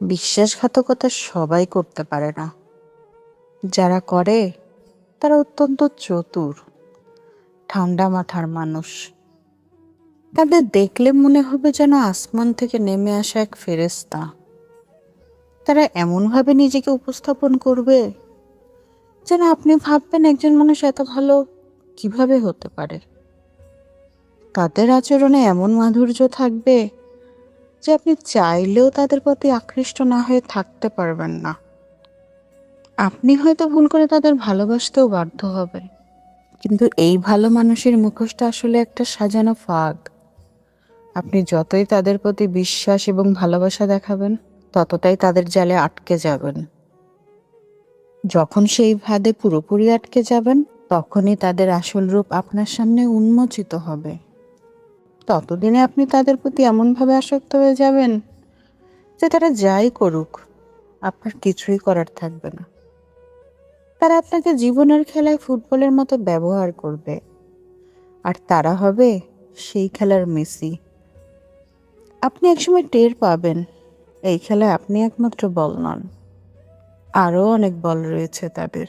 বিশ্বাসঘাতকতা সবাই করতে পারে না। যারা করে, তারা অত্যন্ত চতুর, ঠান্ডা মাথার মানুষ। তাদের দেখলে মনে হবে যেন আসমান থেকে নেমে আসা এক ফেরেস্তা তারা এমনভাবে নিজেকে উপস্থাপন করবে যেন আপনি ভাববেন একজন মানুষ এত ভালো কীভাবে হতে পারে। তাদের আচরণে এমন মাধুর্য থাকবে যে আপনি চাইলেও তাদের প্রতি আকৃষ্ট না হয়ে থাকতে পারবেন না। আপনি হয়তো ভুল করে তাদের ভালোবাসতেও বাধ্য হবেন। কিন্তু এই ভালো মানুষের মুখোশটা আসলে একটা সাজানো ফাঁক। আপনি যতই তাদের প্রতি বিশ্বাস এবং ভালোবাসা দেখাবেন, ততটাই তাদের জালে আটকে যাবেন। যখন সেই ফাঁদে পুরোপুরি আটকে যাবেন, তখনই তাদের আসল রূপ আপনার সামনে উন্মোচিত হবে। ততদিনে আপনি তাদের প্রতি এমনভাবে আসক্ত হয়ে যাবেন যে তারা যাই করুক, আপনার কিছুই করার থাকবে না। তারা আপনাকে জীবনের খেলায় ফুটবলের মতো ব্যবহার করবে, আর তারা হবে সেই খেলার মেসি। আপনি একসময় টের পাবেন, এই খেলায় আপনি একমাত্র বল নন, আরও অনেক বল রয়েছে তাদের।